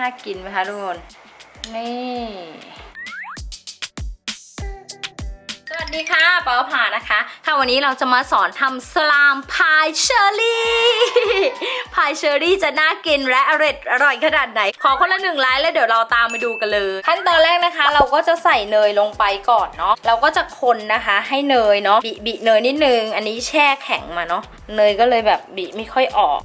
น่ากินไหมคะทุกคน นี่ สวัสดีค่ะปอผานะคะ ค่ะวันนี้เราจะมาสอนทำสลามพายเชอร์รี่พายเชอร์รี่จะน่ากินและอร่อยอร่อยขนาดไหน ขอคนละหนึ่งไลค์แล้วเดี๋ยวเราตามไปดูกันเลย ขั้นตอนแรกนะคะ เราก็จะใส่เนยลงไปก่อนเนาะเราก็จะคนนะคะ ให้เนยเนาะบิบิเนยนิดนึง อันนี้แช่แข็งมาเนาะเนยก็เลยแบบบิไม่ค่อยออก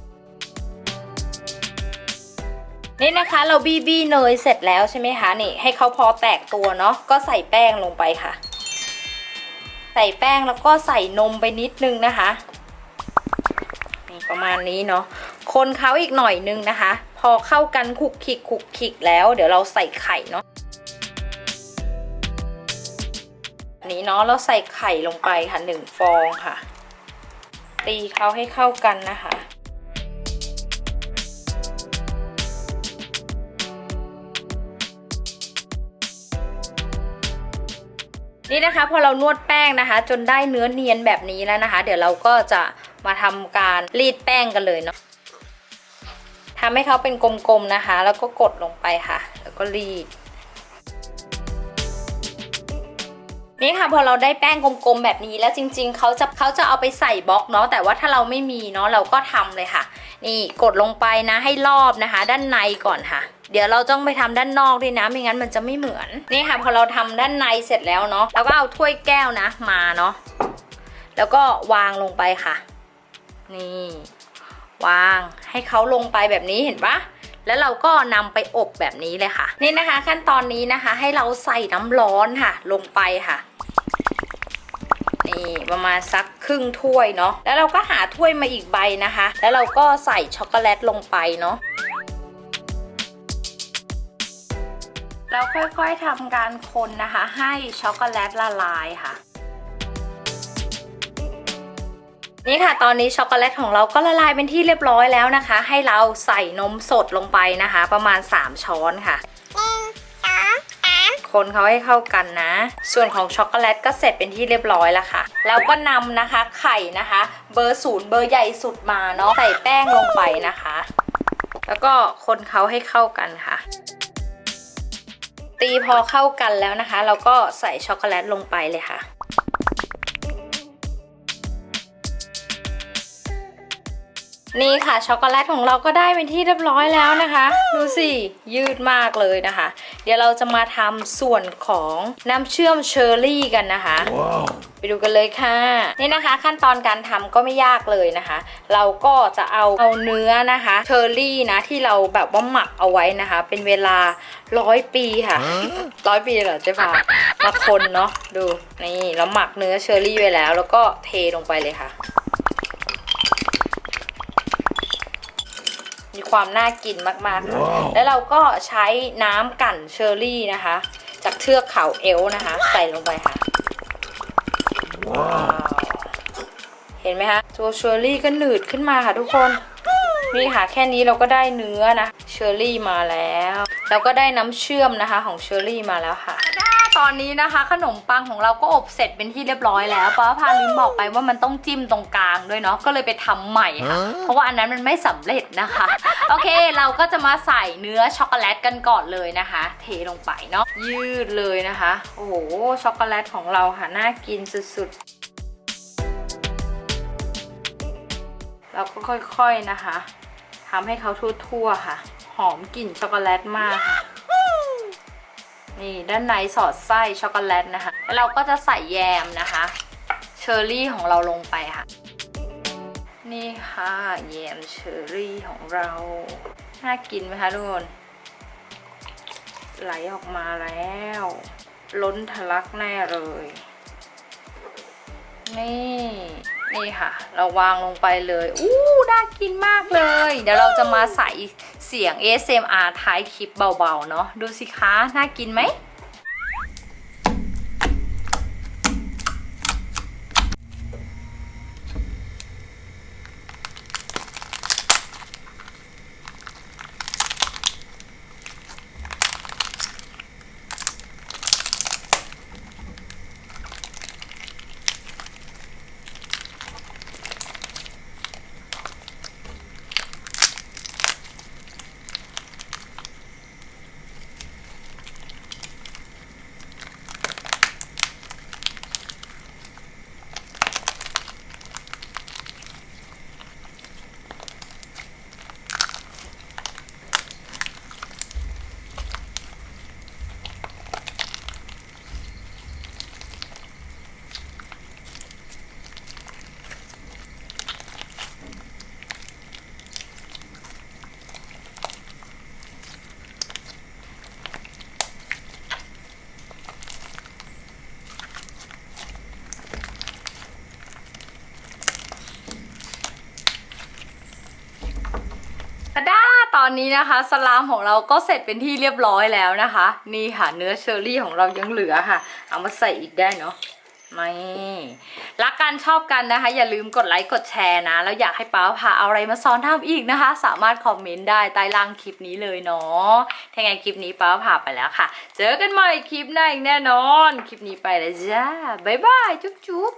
นี่นะคะเราบีบีเนยเสร็จแล้วใช่ไหมคะนี่ให้เขาพอแตกตัวเนาะก็ใส่แป้งลงไปค่ะ ใส่แป้งแล้วก็ใส่นมไปนิดนึงนะคะนี่ประมาณนี้เนาะคนเขาอีกหน่อยนึงนะคะ พอเข้ากันคุกคิกคุกคิกแล้ว เดี๋ยวเราใส่ไข่เนาะนนี้เนาะเราใส่ไข่ลงไปค่ะหนึ่งฟองค่ะ ตีเขาให้เข้ากันนะคะ นี่นะคะพอเรานวดแป้งนะคะ จนได้เนื้อเนียนแบบนี้แล้วนะคะ เดี๋ยวเราก็จะมาทำการรีดแป้งกันเลยเนาะทำให้เขาเป็นกลมๆนะคะ แล้วก็กดลงไปค่ะ แล้วก็รีดนี่ค่ะพอเราได้แป้งกลมๆแบบนี้แล้วจริง ๆเขาจะเขาจะเอาไปใส่บล็อกเนาะแต่ว่าถ้าเราไม่มีเนาะเราก็ทำเลยค่ะ นี่กดลงไปนะให้รอบนะคะ ด้านในก่อนค่ะ เดี๋ยวเราต้องไปทำด้านนอกด้วยนะไม่งั้นมันจะไม่เหมือนนี่ค่ะพอเราทำด้านในเสร็จแล้วเนาะเราก็เอาถ้วยแก้วนะมาเนาะแล้วก็วางลงไปค่ะ นี่ วางให้เขาลงไปแบบนี้เห็นปะแล้วเราก็นำไปอบแบบนี้เลยค่ะ นี่นะคะ ขั้นตอนนี้นะคะ ให้เราใส่น้ำร้อนค่ะ ลงไปค่ะนี่ประมาณสักครึ่งถ้วยเนาะแล้วเราก็หาถ้วยมาอีกใบนะคะ แล้วเราก็ใส่ช็อกโกแลตลงไปเนาะ แล้วค่อยๆทำการคนนะคะ ให้ช็อกโกแลตละลายค่ะ นี่ค่ะตอนนี้ช็อกโกแลตของเราก็ละลายเป็นที่เรียบร้อยแล้วนะคะ ให้เราใส่นมสดลงไปนะคะ ประมาณ 3 ช้อนค่ะหนึ่งสองสามคนเขาให้เข้ากันนะ ส่วนของช็อกโกแลตก็เสร็จเป็นที่เรียบร้อยแล้วค่ะ แล้วก็นำนะคะไข่นะคะ เบอร์ศูนย์เบอร์ใหญ่สุดมาเนาะใส่แป้งลงไปนะคะ แล้วก็คนเขาให้เข้ากันค่ะ ตีพอเข้ากันแล้วนะคะ เราก็ใส่ช็อกโกแลตลงไปเลยค่ะ นี่ค่ะช็อกโกแลตของเราก็ได้เป็นที่เรียบร้อยแล้วนะคะ ดูสิยืดมากเลยนะคะ เดี๋ยวเราจะมาทำส่วนของน้ำเชื่อมเชอร์รี่กันนะคะ Wow. ไปดูกันเลยค่ะนี่นะคะ ขั้นตอนการทำก็ไม่ยากเลยนะคะ เราก็จะเอาเอาเนื้อนะคะเชอร์รี่นะที่เราแบบว่าหมักเอาไว้นะคะ เป็นเวลาร้อยปีค่ะร้อยปีเหรอเจ๊ฟ้ามาคนเนาะดูนี่เราหมักเนื้อเชอร์รี่ไว้แล้ว แล้วก็เทลงไปเลยค่ะ ความน่ากินมากๆค่ะว้าวแล้วเราก็ใช้น้ำกั่นเชอร์รี่นะคะ จากเทือกเขาเอลฟ์นะคะ ใส่ลงไปค่ะว้าวเห็นไหมคะตัวเชอร์รี่ก็หนืดขึ้นมาค่ะทุกคนนี่ค่ะแค่นี้เราก็ได้เนื้อนะเชอร์รี่มาแล้ว เราก็ได้น้ำเชื่อมนะคะของเชอร์รี่มาแล้วค่ะ ตอนนี้นะคะ ขนมปังของเราก็อบเสร็จเป็นที่เรียบร้อยแล้วป้าพาลิมบอกไปว่ามันต้องจิ้มตรงกลางด้วยเนาะก็เลยไปทำใหม่ค่ะ เพราะว่าอันนั้นมันไม่สำเร็จนะคะ โอเคเราก็จะมาใส่เนื้อช็อกโกแลตกันก่อนเลยนะคะ เทลงไปเนาะยืดเลยนะคะ โอ้โหช็อกโกแลตของเราค่ะน่ากินสุดๆเราก็ค่อยๆนะคะทำให้เขาทั่วๆค่ะ หอมกลิ่นช็อกโกแลตมากค่ะ นี่ด้านในสอดไส้ช็อกโกแลตนะคะ แล้วเราก็จะใส่แยมนะคะ เชอร์รี่ของเราลงไปค่ะ นี่ค่ะแยมเชอร์รี่ของเรา น่ากินไหมคะทุกคนไหลออกมาแล้ว ล้นทะลักแน่เลย นี่ นี่ค่ะ เราวางลงไปเลย อู้น่ากินมากเลย เดี๋ยวเราจะมาใส่ เสียง ASMR ท้ายคลิปเบาๆ เนาะดูสิคะ น่ากินไหม นี้นะคะสลามของเราก็เสร็จเป็นที่เรียบร้อยแล้วนะคะ นี่ค่ะเนื้อเชอร์รี่ของเรายังเหลือค่ะ เอามาใส่อีกได้เนาะไม่รักกันชอบกันนะคะ อย่าลืมกดไลค์กดแชร์นะ แล้วอยากให้ป้าพาเอาอะไรมาสอนทำอีกนะคะ สามารถคอมเมนต์ได้ใต้ล่างคลิปนี้เลยเนาะถ้าไงคลิปนี้ป้าพาไปแล้วค่ะ เจอกันใหม่คลิปหน้าอีกแน่นอน คลิปนี้ไปแล้วจ้าบ๊ายบายจุ๊บจุ๊บ